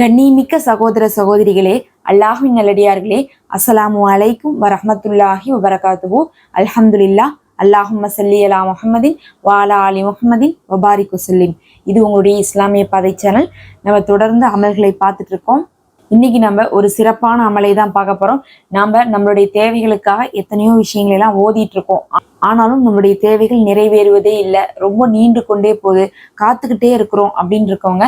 கண்ணிமிக்க சகோதர சகோதரிகளே அல்லாஹின் நல்லடியார்களே அஸ்ஸலாமு அலைக்கும் வரஹமத்துல்லாஹி வபரகாத்துஹு. அல்ஹம்துலில்லா அல்லாஹும் சல்லி அலா முஹம்மதின் வாலா அலி முஹம்மதின் வபாரிக் வசல்லிம். இது உங்களுடைய இஸ்லாமிய பாதை சேனல். நம்ம தொடர்ந்து அமல்களை பார்த்துட்டு இருக்கோம். இன்னைக்கு நம்ம ஒரு சிறப்பான அமலை தான் பார்க்க போறோம். நாம நம்மளுடைய தேவைகளுக்காக எத்தனையோ விஷயங்களை எல்லாம் ஓதிட்டு இருக்கோம். ஆனாலும் நம்மளுடைய தேவைகள் நிறைவேறுவதே இல்லை. ரொம்ப நீண்டு கொண்டே போகுது. காத்துக்கிட்டே இருக்கிறோம் அப்படின்னு இருக்கவங்க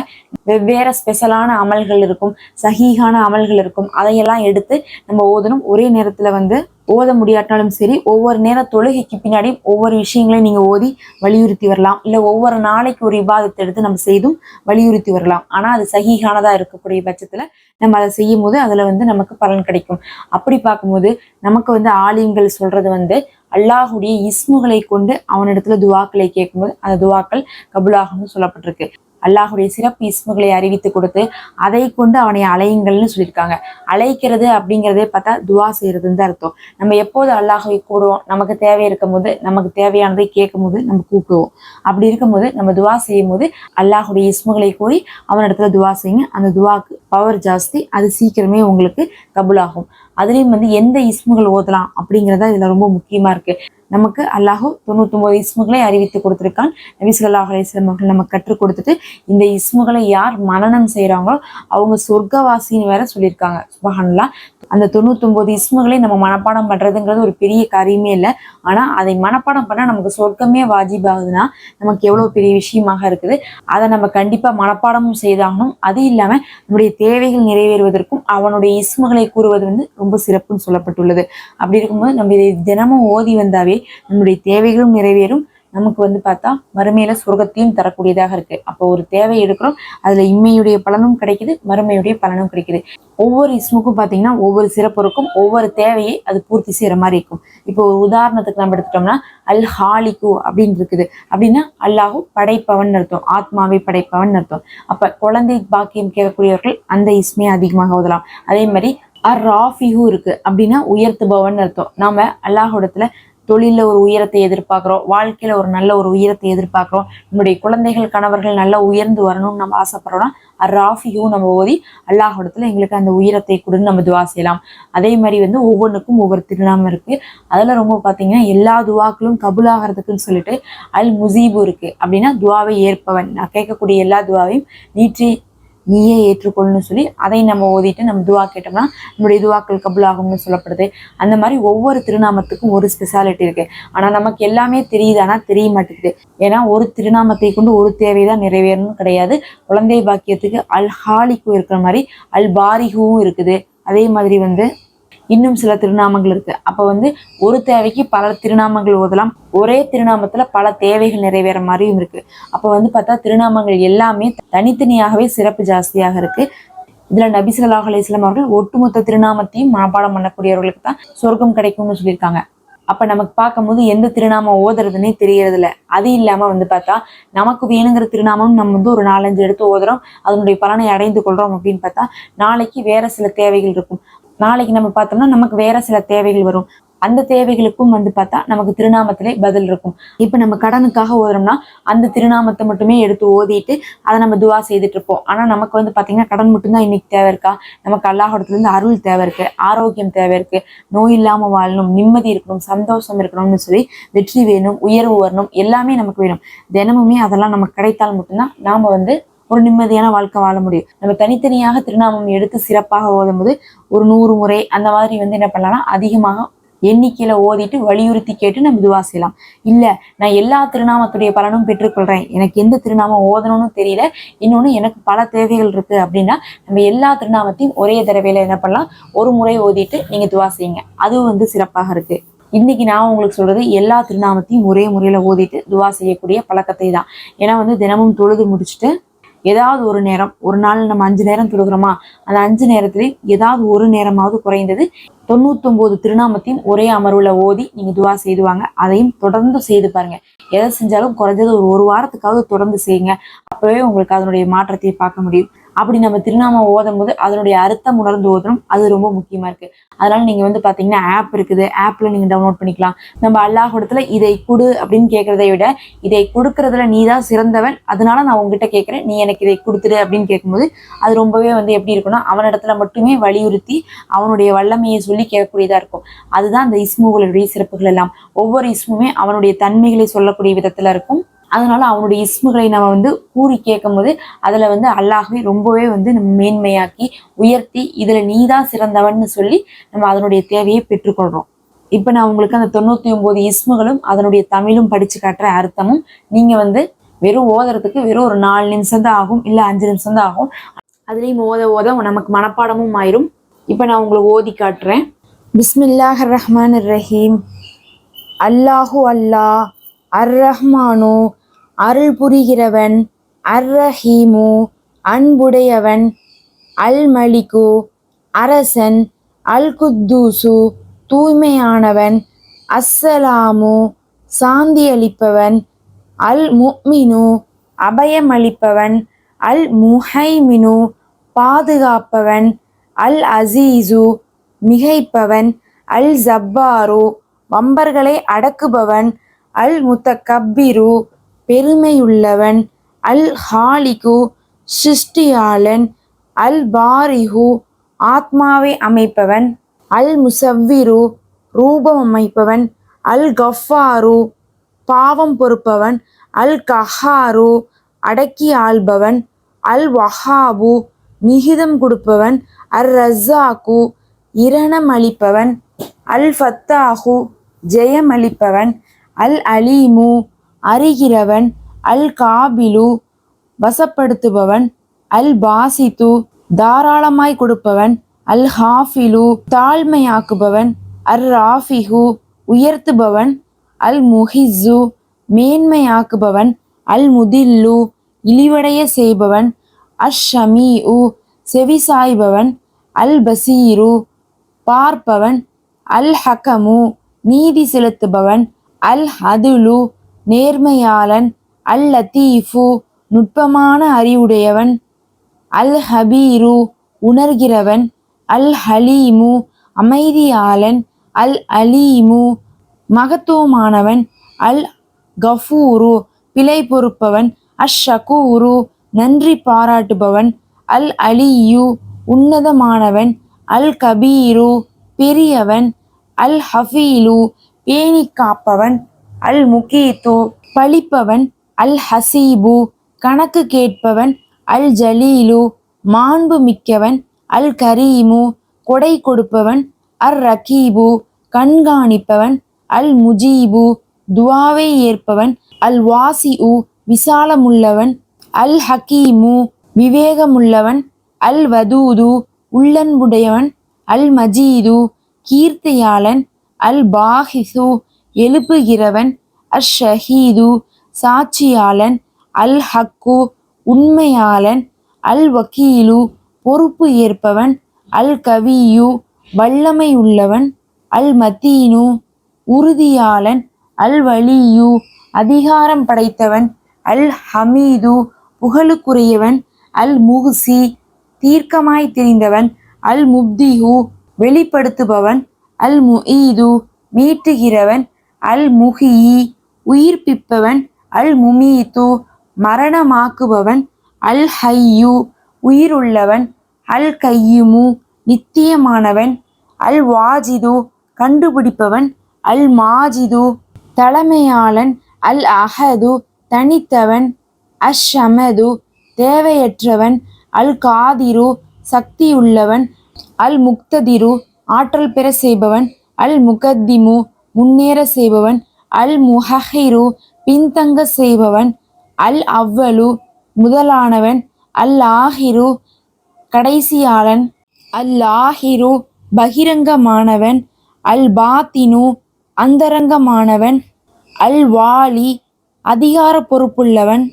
வெவ்வேறு ஸ்பெஷலான அமல்கள் இருக்கும் சஹீஹான அமல்கள் இருக்கும். அதையெல்லாம் எடுத்து நம்ம ஓதணும். ஒரே நேரத்தில் வந்து ஓத முடியாட்டாலும் சரி ஒவ்வொரு நேர தொழுகைக்கு பின்னாடி ஒவ்வொரு விஷயங்களையும் நீங்க ஓதி வலியுறுத்தி வரலாம். இல்ல ஒவ்வொரு நாளைக்கு ஒரு விவாதத்தை எடுத்து நம்ம செய்தும் வலியுறுத்தி வரலாம். ஆனா அது சகிகானதாக இருக்கக்கூடிய பட்சத்துல நம்ம அதை செய்யும் போது அதுல வந்து நமக்கு பலன் கிடைக்கும். அப்படி பார்க்கும்போது நமக்கு வந்து ஆலிம்கள் சொல்றது வந்து அல்லாஹுடைய இஸ்முகளை கொண்டு அவனிடத்துல துவாக்களை கேட்கும்போது அந்த துவாக்கள் கபுலாகன்னு சொல்லப்பட்டிருக்கு. அல்லாஹுடைய சிறப்பு இஸ்முகளை அறிவித்து கொடுத்து அதை கொண்டு அவனை அலையுங்கள்னு சொல்லியிருக்காங்க. அழைக்கிறது அப்படிங்கிறதே பார்த்தா துவா செய்யறதுன்னு தான் அர்த்தம். நம்ம எப்போது அல்லாஹை கூடுவோம் நமக்கு தேவை இருக்கும் போது நமக்கு தேவையானதை கேட்கும் போது நம்ம கூப்பிடுவோம். அப்படி இருக்கும்போது நம்ம துவா செய்யும் போது அல்லாஹுடைய இஸ்முகளை கூறி அவனிடத்துல துவா செய்யுங்க. அந்த துவாக்கு பவர் ஜாஸ்தி. அது சீக்கிரமே உங்களுக்கு கபுலாகும். அதுலேயும் வந்து எந்த இஸ்முகள் ஓதலாம் அப்படிங்கிறதா இதுல ரொம்ப முக்கியமா இருக்கு. நமக்கு அல்லாஹு தொண்ணூத்தொன்பது இஸ்முகளை அறிவித்து கொடுத்திருக்கான். நபி ஸல்லல்லாஹு அலைஹி அவர்கள் நமக்கு கற்றுக் கொடுத்துட்டு இந்த இஸ்முகளை யார் மனனம் செய்கிறாங்களோ அவங்க சொர்க்கவாசின்னு வேற சொல்லியிருக்காங்க. சுபஹானல்லாஹ். அந்த தொண்ணூத்தொன்பது இஸ்முகளை நம்ம மனப்பாடம் பண்றதுங்கிறது ஒரு பெரிய காரியமே இல்லை. ஆனா அதை மனப்பாடம் பண்ணா நமக்கு சொர்க்கமே வாஜிபாகுதுன்னா நமக்கு எவ்வளவு பெரிய விஷயமாக இருக்குது. அதை நம்ம கண்டிப்பா மனப்பாடமும் செய்தாகணும். அது இல்லாம நம்முடைய தேவைகள் நிறைவேறுவதற்கும் அவனுடைய இஸ்முகளை கூறுவது வந்து ரொம்ப சிறப்புன்னு சொல்லப்பட்டுள்ளது. அப்படி இருக்கும்போது நம்ம இதை தினமும் ஓதி வந்தாவே நம்முடைய தேவைகளும் நிறைவேறும். நமக்கு வந்து பார்த்தா மறுமையில சொர்க்கத்தையும் தரக்கூடியதாக இருக்கு. அப்போ ஒரு தேவை எடுக்கிறோம் அதுல இம்மையுடைய பலனும் கிடைக்குது மறுமையுடைய பலனும் கிடைக்குது. ஒவ்வொரு இஸ்முக்கும் பார்த்தீங்கன்னா ஒவ்வொரு சிறப்பு இருக்கும் ஒவ்வொரு தேவையை அது பூர்த்தி செய்யற மாதிரி இருக்கும். இப்போ ஒரு உதாரணத்துக்கு நம்ம எடுத்துட்டோம்னா அல் ஹாலிகு அப்படின்னு இருக்குது. அப்படின்னா அல்லாஹு படைப்பவன் அர்த்தம் ஆத்மாவை படைப்பவன் அர்த்தம். அப்ப குழந்தை பாக்கியம் கேட்கக்கூடியவர்கள் அந்த இஸ்மையை அதிகமாக ஓதலாம். அதே மாதிரி அர் ராஃபிஹு இருக்கு. அப்படின்னா உயர்த்துபவன் அர்த்தம். நாம அல்லாஹோடத்துல தொழிலில் ஒரு உயரத்தை எதிர்பார்க்குறோம். வாழ்க்கையில் ஒரு நல்ல ஒரு உயரத்தை எதிர்பார்க்குறோம். நம்முடைய குழந்தைகள் கணவர்கள் நல்லா உயர்ந்து வரணும்னு நம்ம ஆசைப்படுறோம்னா ராஃபியும் நம்ம ஓதி அல்லாஹிடத்தில் எங்களுக்கு அந்த உயரத்தை கொடுன்னு நம்ம துவா செய்யலாம். அதே மாதிரி வந்து ஒவ்வொன்றுக்கும் ஒவ்வொரு திருநாமம் இருக்குது அதில் ரொம்ப பார்த்தீங்கன்னா எல்லா துவாக்களும் கபுலாகிறதுக்குன்னு சொல்லிட்டு அல் முசீபு இருக்குது அப்படின்னா துவாவை ஏற்பவன். நான் கேட்கக்கூடிய எல்லா துவாவையும் நீற்றி நீயே ஏற்றுக்கொள்ளுன்னு சொல்லி அதை நம்ம ஓதிட்டு நம்ம துவா கேட்டோம்னா நம்முடைய துவாக்கள் கபுலாகும்னு சொல்லப்படுது. அந்த மாதிரி ஒவ்வொரு திருநாமத்துக்கும் ஒரு ஸ்பெஷாலிட்டி இருக்கு. ஆனா நமக்கு எல்லாமே தெரியுது ஆனா தெரிய மாட்டேங்குது. ஏன்னா ஒரு திருநாமத்தை கொண்டு ஒரு தேவைதான் நிறைவேறணும் கிடையாது. குழந்தை பாக்கியத்துக்கு அல் ஹாலிக்கும் இருக்கிற மாதிரி அல் பாரிகுவும் இருக்குது. அதே மாதிரி வந்து இன்னும் சில திருநாமங்கள் இருக்கு. அப்ப வந்து ஒரு தேவைக்கு பல திருநாமங்கள் ஓதலாம். ஒரே திருநாமத்துல பல தேவைகள் நிறைவேற மாதிரியும் இருக்கு. அப்ப வந்து பார்த்தா திருநாமங்கள் எல்லாமே தனித்தனியாகவே சிறப்பு ஜாஸ்தியாக இருக்கு. இதுல நபி சொல்லாஹ் அலிஸ்லாம் அவர்கள் ஒட்டுமொத்த திருநாமத்தையும் மனப்பாடம் பண்ணக்கூடியவர்களுக்கு தான் சொர்க்கம் கிடைக்கும்னு சொல்லியிருக்காங்க. அப்ப நமக்கு பார்க்கும்போது எந்த திருநாமம் ஓதுறதுன்னே தெரியறது இல்ல அது இல்லாம வந்து பார்த்தா நமக்கு வேணுங்கிற திருநாமம் நம்ம வந்து ஒரு நாலஞ்சு எடுத்து ஓதுறோம். அதனுடைய பலனை அடைந்து கொள்றோம் அப்படின்னு பார்த்தா நாளைக்கு வேற சில தேவைகள் இருக்கும். நாளைக்கு நம்ம பார்த்தோம்னா நமக்கு வேற சில தேவைகள் வரும். அந்த தேவைகளுக்கும் வந்து பார்த்தா நமக்கு திருநாமத்திலே பதில் இருக்கும். இப்போ நம்ம கடனுக்காக ஓதுறோம்னா அந்த திருநாமத்தை மட்டுமே எடுத்து ஓதிட்டு அதை நம்ம துவா செய்துட்டு இருப்போம். ஆனால் நமக்கு வந்து பார்த்தீங்கன்னா கடன் மட்டும்தான் இன்னைக்கு தேவை இருக்கா? நமக்கு அல்லாஹோடத்துலேருந்து அருள் தேவை இருக்கு ஆரோக்கியம் தேவை இருக்கு நோய் இல்லாமல் வாழணும் நிம்மதி இருக்கணும் சந்தோஷம் இருக்கணும்னு சொல்லி வெற்றி வேணும் உயர்வு வரணும் எல்லாமே நமக்கு வேணும். தினமுமே அதெல்லாம் நமக்கு கிடைத்தால் மட்டும்தான் நாம வந்து ஒரு நிம்மதியான வாழ்க்கை வாழ முடியும். நம்ம தனித்தனியாக திருநாமம் எடுத்து சிறப்பாக ஓதும்போது ஒரு நூறு முறை அந்த மாதிரி வந்து என்ன பண்ணலாம்னா அதிகமாக எண்ணிக்கையில ஓதிட்டு வலியுறுத்தி கேட்டு நம்ம துவா செய்யலாம். இல்ல நான் எல்லா திருநாமத்துடைய பலனும் பெற்றுக்கொள்றேன். எனக்கு எந்த திருநாமம் ஓதணும்னு தெரியல. இன்னொன்னு எனக்கு பல தேவைகள் இருக்கு அப்படின்னா நம்ம எல்லா திருநாமத்தையும் ஒரே தடவையில என்ன பண்ணலாம்? ஒரு முறை ஓதிட்டு நீங்க துவா செய்யுங்க. அதுவும் வந்து சிறப்பாக இருக்கு. இன்னைக்கு நான் உங்களுக்கு சொல்றது எல்லா திருநாமத்தையும் ஒரே முறையில ஓதிட்டு துவா செய்யக்கூடிய பழக்கத்தை தான். ஏன்னா வந்து தினமும் தொழுது முடிச்சுட்டு ஏதாவது ஒரு நேரம் ஒரு நாள் நம்ம அஞ்சு நேரம் தொழுகிறோமா? அந்த அஞ்சு நேரத்திலே ஏதாவது ஒரு நேரமாவது குறைந்தது தொண்ணூத்தொம்போது திருநாமத்தையும் ஒரே அமர்வுல ஓதி நீங்க துவா செய்துவாங்க அதையும் தொடர்ந்து செய்து பாருங்க. எதை செஞ்சாலும் குறைஞ்சது ஒரு ஒரு வாரத்துக்காவது தொடர்ந்து செய்யுங்க. அப்பவே உங்களுக்கு அதனுடைய மாற்றத்தை பார்க்க முடியும். அப்படி நம்ம திருநாம ஓதும் போது அதனுடைய அர்த்தம் உணர்ந்து ஓதணும். அது ரொம்ப முக்கியமா இருக்கு. அதனால நீங்க வந்து பாத்தீங்கன்னா ஆப் இருக்குது. ஆப்ல நீங்க டவுன்லோட் பண்ணிக்கலாம். நம்ம அல்லாஹிடத்துல இதை கொடு அப்படின்னு கேட்கறதை விட இதை கொடுக்கறதுல நீ தான் சிறந்தவன். அதனால நான் உங்ககிட்ட கேட்கறேன் நீ எனக்கு இதை கொடுத்துரு அப்படின்னு கேட்கும்போது அது ரொம்பவே வந்து எப்படி இருக்கும்னா அவனிடத்துல மட்டுமே வலியுறுத்தி அவனுடைய வல்லமையை சொல்லி கேட்கக்கூடியதா இருக்கும். அதுதான் அந்த இஸ்முகளுடைய சிறப்புகள் எல்லாம். ஒவ்வொரு இஸ்முமே அவனுடைய தன்மைகளை சொல்லக்கூடிய விதத்துல இருக்கும். அதனால அவனுடைய இஸ்முகளை நம்ம வந்து கூறி கேட்கும்போது அதில் வந்து அல்லாஹ்வே ரொம்பவே வந்து நம்ம மேன்மையாக்கி உயர்த்தி இதில் நீ தான் சிறந்தவன்னு சொல்லி நம்ம அதனுடைய தேவையை பெற்றுக்கொள்கிறோம் இப்போ நான் உங்களுக்கு அந்த தொண்ணூற்றி ஒம்பது இஸ்முகளும் அதனுடைய தமிழும் படித்து காட்டுற அர்த்தமும் நீங்கள் வந்து வெறும் ஓதுறதுக்கு வெறும் ஒரு நாலு நிமிஷம் தான் ஆகும் இல்லை அஞ்சு நிமிஷம் தான் ஆகும். அதுலேயும் ஓத ஓத நமக்கு மனப்பாடமும் ஆயிரும் இப்போ நான் உங்களுக்கு ஓதி காட்டுறேன். பிஸ்மில்லாஹ் ரஹ்மான் ரஹீம். அல்லாஹு அல்லாஹ் அர் ரஹ்மானு அருள் புரிகிறவன் அர் ரஹீமு அன்புடையவன் அல் மலிகு அரசன் அல் குத்தூசு தூய்மையானவன் அஸ்ஸலாமு சாந்தியளிப்பவன் அல் முக்மினு அபயமளிப்பவன் அல் முஹைமினு பாதுகாப்பவன் அல் அசீசு மிகைப்பவன் அல் ஜப்பாரு வம்பர்களை அடக்குபவன் அல் முத்தகப்பிரு பெருமையுள்ளவன் அல் ஹாலிகு சிருஷ்டியாளன் அல் பாரிஹு ஆத்மாவை அமைப்பவன் அல் முசவ்விரு ரூபம் அமைப்பவன் அல் கஃபாரு பாவம் பொறுப்பவன் அல் கஹாரு அடக்கி ஆள்பவன் அல் வஹாபு மிகிதம் கொடுப்பவன் அர் ரசாக்கு இரணம் அளிப்பவன் அல் ஃபத்தாஹு ஜெயம் அளிப்பவன் அல் அலீமு அறிகிறவன் அல் காபிலு வசப்படுத்துபவன் அல் பாசித்து தாராளமாய் கொடுப்பவன் அல் ஹாஃபிலு தாழ்மையாக்குபவன் அர் ராஃபிஹு உயர்த்துபவன் அல் முஹிஸு மேன்மையாக்குபவன் அல் முதில்லு இழிவடைய செய்பவன் அஷ் உ செவிசாய்பவன் அல் பசீரு பார்ப்பவன் அல் ஹக்கமு நீதி செலுத்துபவன் அல் ஹதுலு நேர்மையாளன் அல் லத்தீஃபு நுட்பமான அறிவுடையவன். அல் ஹபீரு உணர்கிறவன். அல் ஹலீமு அமைதியாளன். அல் அலீமு மகத்துவமானவன். அல் கஃபூரு பிழை பொறுப்பவன் அஷ் ஷகூரு நன்றி பாராட்டுபவன். அல் அலியு உன்னதமானவன். அல் கபீரு பெரியவன். அல் ஹஃபீலு பேணி காப்பவன் அல் முகீத்து பழிப்பவன் அல் ஹசீபு கணக்கு கேட்பவன் அல் ஜலீலு மாண்பு மிக்கவன் அல் கரீமு கொடை கொடுப்பவன் அர் ரகீபு கண்காணிப்பவன் அல் முஜீபு துவாவை ஏற்பவன் அல் வாசி உ விசாலமுள்ளவன் அல் ஹக்கீமு விவேகமுள்ளவன் அல் வதூது உள்ளன்புடையவன் அல் மஜீது கீர்த்தியாளன் அல் பாஹிசு எழுப்புகிறவன் அஷ்ஷஹீது சாட்சியாளன் அல் ஹக்கு உண்மையாளன் அல் வக்கீலு பொறுப்பு ஏற்பவன் அல் கவியு வல்லமை உள்ளவன் அல் மத்தீனு உறுதியாளன் அல் வலியு அதிகாரம் படைத்தவன் அல் ஹமீது புகழுக்குரியவன் அல் முஹ்சி தீர்க்கமாய் தெரிந்தவன் அல் முப்திஹு வெளிப்படுத்துபவன் அல் முஈது மீட்டுகிறவன் அல் முஹியி உயிர்ப்பிப்பவன் அல் முமீத்து மரணமாக்குபவன் அல் ஹையு உயிருள்ளவன் அல் கையுமு நித்தியமானவன் அல் வாஜிது கண்டுபிடிப்பவன் அல் மாஜிது தலைமையாளன் அல் அஹது தனித்தவன் அஷமது தேவையற்றவன் அல் காதிரு சக்தியுள்ளவன் அல் முக்ததிரு ஆற்றல் பெற செய்பவன் அல் முகத்திமு முன்னேற செய்பவன். அல் முஹஹிரு பின்தங்க செய்பவன். அல் அவ்வலு முதலானவன். அல் ஆஹிரு கடைசியாளன். அல் ஆஹிரு பகிரங்கமானவன். அல் பாத்தினு அந்தரங்கமானவன். அல் வாலி அதிகார பொறுப்புள்ளவன்.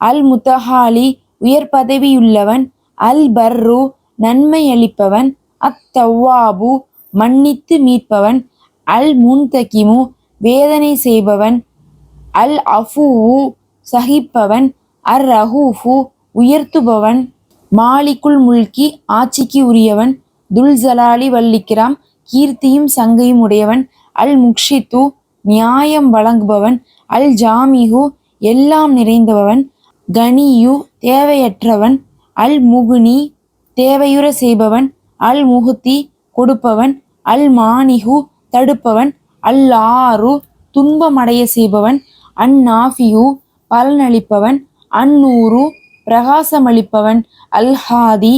அல் முத்தஹாலி உயர் பதவியுள்ளவன். அல் பர்ரு நன்மை அளிப்பவன் அத்தவ்வாபு மன்னித்து மீட்பவன். அல் முன்தகிமு வேதனை செய்பவன். அல் அஃபூவு சகிப்பவன். அர் ரஹூஃபு உயர்த்துபவன். மாலிக்குல் முல்கி ஆட்சிக்கு உரியவன். துல் ஜலாலி வல்லிக்கிராம் கீர்த்தியும் சங்கையும் உடையவன். அல் முக்ஷித்து நியாயம் வழங்குபவன். அல் ஜாமிஹு எல்லாம் நிறைந்தவன். கனியு தேவையற்றவன். அல் முகுனி தேவையுற செய்பவன். அல் முகுத்தி கொடுப்பவன். அல் மானிஹு தடுப்பவன் அல் துன்பமடைய செய்பவன் அந்நாஃபியு பலனளிப்பவன் அந்நூறு பிரகாசமளிப்பவன் அல்ஹாதி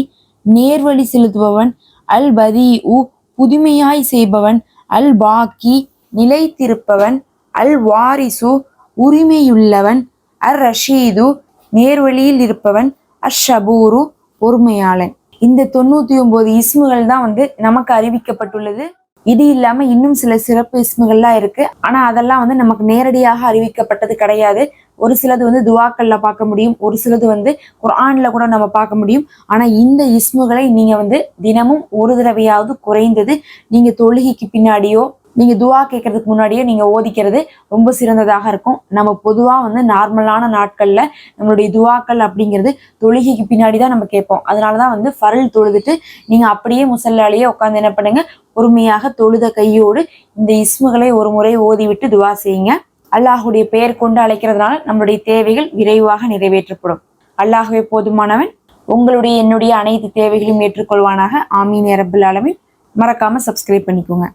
நேர்வழி செலுத்துபவன் அல் பதீஉ புதுமையாய் செய்பவன் அல் பாக்கி நிலைத்திருப்பவன் அல் வாரிசு உரிமையுள்ளவன் அர் ரஷீது நேர்வழியில் இருப்பவன் அஷ் ஷபூரு பொறுமையாளன். இந்த தொண்ணூற்றி ஒம்பது இஸ்முகள் தான் வந்து நமக்கு அறிவிக்கப்பட்டுள்ளது. இது இல்லாம இன்னும் சில சிறப்பு இஸ்முகள்லாம் இருக்கு. ஆனா அதெல்லாம் வந்து நமக்கு நேரடியாக அறிவிக்கப்பட்டது கிடையாது. ஒரு சிலது வந்து துவாக்கல்ல பார்க்க முடியும். ஒரு சிலது வந்து குரான்ல கூட நம்ம பார்க்க முடியும். ஆனா இந்த இஸ்முகளை நீங்க வந்து தினமும் ஒரு தடவையாவது குறைந்தது நீங்க தொழுகைக்கு பின்னாடியோ நீங்க துவா கேட்கறதுக்கு முன்னாடியே நீங்க ஓதிக்கிறது ரொம்ப சிறந்ததாக இருக்கும். நம்ம பொதுவா வந்து நார்மலான நாட்கள்ல நம்மளுடைய துவாக்கள் அப்படிங்கிறது தொழுகைக்கு பின்னாடி தான் நம்ம கேட்போம். அதனாலதான் வந்து ஃபரல் தொழுதுட்டு நீங்க அப்படியே முசல்லாலேயே உட்காந்து என்ன பண்ணுங்க? பொறுமையாக தொழுத கையோடு இந்த இஸ்முகளை ஒரு முறை ஓதிவிட்டு துவா செய்யுங்க. அல்லாஹுடைய பெயர் கொண்டு அழைக்கிறதுனால நம்மளுடைய தேவைகள் விரைவாக நிறைவேற்றப்படும். அல்லாஹுவே போதுமானவன் உங்களுடைய என்னுடைய அனைத்து தேவைகளையும் ஏற்றுக்கொள்வானாக. ஆமீன் அரபுல் அளவில் மறக்காம சப்ஸ்கிரைப் பண்ணிக்கோங்க.